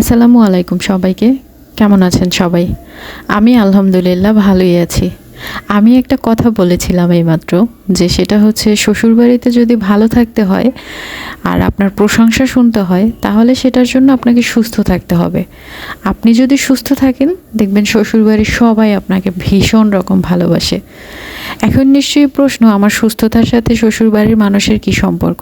আসসালামু আলাইকুম সবাইকে। কেমন আছেন সবাই? আমি আলহামদুলিল্লাহ ভালোই আছি। আমি একটা কথা বলেছিলাম এইমাত্র, যে সেটা হচ্ছে শ্বশুরবাড়িতে যদি ভালো থাকতে হয় আর আপনার প্রশংসা শুনতে হয়, তাহলে সেটার জন্য আপনাকে সুস্থ থাকতে হবে। আপনি যদি সুস্থ থাকেন, দেখবেন শ্বশুরবাড়ির সবাই আপনাকে ভীষণ রকম ভালোবাসে। এখন নিশ্চয়ই প্রশ্ন, আমার সুস্থতার সাথে শ্বশুরবাড়ির মানুষের কি সম্পর্ক?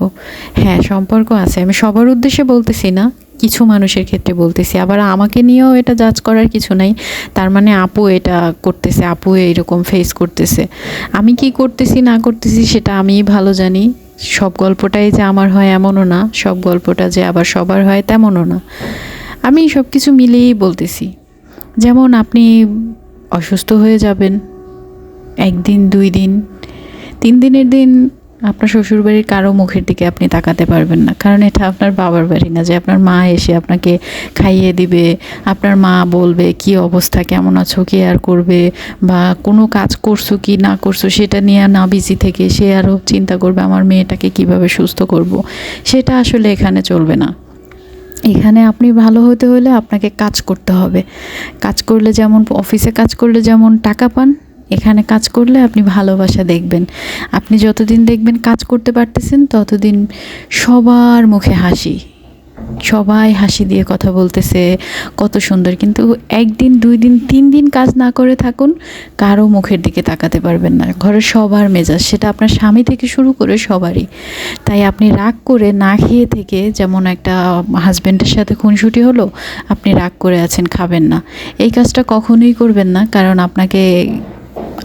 হ্যাঁ সম্পর্ক আছে। আমি সবার উদ্দেশ্যে বলতেছি না কিছু মানুষের ক্ষেত্রে বলতেছি, আবার আমাকে নিয়েও এটা জাজ করার কিছু নাই। তার মানে আপু এটা করতেছে, আপু এইরকম ফেস করতেছে। আমি কি করতেছি, না করতেছি সেটা আমিই ভালো জানি। সব গল্পটাই যে আমার হয় এমনও না, সব গল্পটা যে আবার সবার হয় তেমনও না। আমি সব কিছু মিলিয়েই বলতেছি। যেমন আপনি অসুস্থ হয়ে যাবেন, একদিন, দুই দিন, তিন দিনের দিন আপনার শ্বশুরবাড়ির কারও মুখের দিকে আপনি তাকাতে পারবেন না। কারণ এটা আপনার বাবার বাড়ি না যে আপনার মা এসে আপনাকে খাইয়ে দিবে, আপনার মা বলবে কি অবস্থা, কেমন আছো, কি আর করবে, বা কোনো কাজ করছ কি না করছ, সেটা নিয়ে না বিজি থেকে সে আরও চিন্তা করবে, আমার মেয়েটাকে কীভাবে সুস্থ করব। সেটা আসলে এখানে চলবে না। এখানে আপনি ভালো হতে হলে আপনাকে কাজ করতে হবে। কাজ করলে যেমন অফিসে কাজ করলে যেমন টাকা পান এখানে কাজ করলে আপনি ভালোবাসা দেখবেন। আপনি যতদিন দেখবেন কাজ করতে পারতেছেন, ততদিন সবার মুখে হাসি। সবাই হাসি দিয়ে কথা বলতেছে, কত সুন্দর। কিন্তু একদিন দুই দিন তিন দিন কাজ না করে থাকুন, কারও মুখের দিকে তাকাতে পারবেন না। ঘরের সবার মেজাজ, সেটা আপনার স্বামী থেকে শুরু করে সবারই। তাই আপনি রাগ করে না খেয়ে থেকে, যেমন একটা হাজব্যান্ডের সাথে খুনসুটি হলো, আপনি রাগ করে আছেন, খাবেন না। এই কাজটা কখনোই করবেন না, কারণ আপনাকে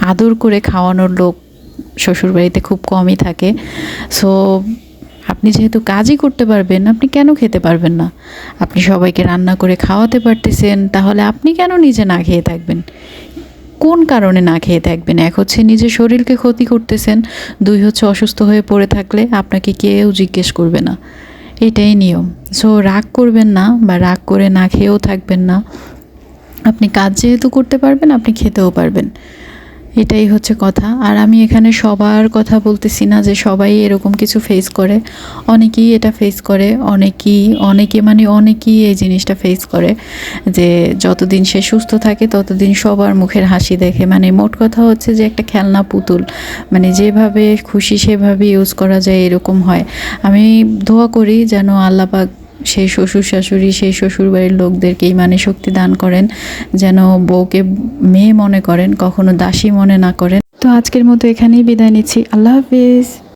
আদর করে খাওয়ানোর লোক শ্বশুরবাড়িতে খুব কমই থাকে। সো আপনি যেহেতু কাজই করতে পারবেন, আপনি কেন খেতে পারবেন না? আপনি সবাইকে রান্না করে খাওয়াতে পারতেছেন, তাহলে আপনি কেন নিজে না খেয়ে থাকবেন? কোন কারণে না খেয়ে থাকবেন? এক হচ্ছে নিজের শরীরকে ক্ষতি করতেছেন, দুই হচ্ছে অসুস্থ হয়ে পড়ে থাকলে আপনাকে কেউ জিজ্ঞেস করবে না। এটাই নিয়ম। সো রাগ করবেন না বা রাগ করে না খেয়েও থাকবেন না। আপনি কাজ যেহেতু করতে পারবেন, আপনি খেতেও পারবেন। এটাই হচ্ছে কথা। আর আমি এখানে সবার কথা বলতেছি না যে সবাই এরকম কিছু ফেস করে। অনেকেই এটা ফেস করে, অনেকেই, অনেকে মানে অনেকেই এই জিনিসটা ফেস করে যে যতদিন সে সুস্থ থাকে ততদিন সবার মুখের হাসি দেখে। মানে মোট কথা হচ্ছে যে একটা খেলনা পুতুল মানে যেভাবে খুশি সেভাবে ইউজ করা যায় এরকম হয়। আমি দোয়া করি যেন আল্লাপাক সেই শ্বশুর শাশুড়ি, সেই শ্বশুর বাড়ির লোকদেরকেই মানে শক্তি দান করেন, যেন বউকে মেয়ে মনে করেন, কখনো দাসী মনে না করেন। তো আজকের মতো এখানেই বিদায় নিচ্ছি। আল্লাহ হাফিজ।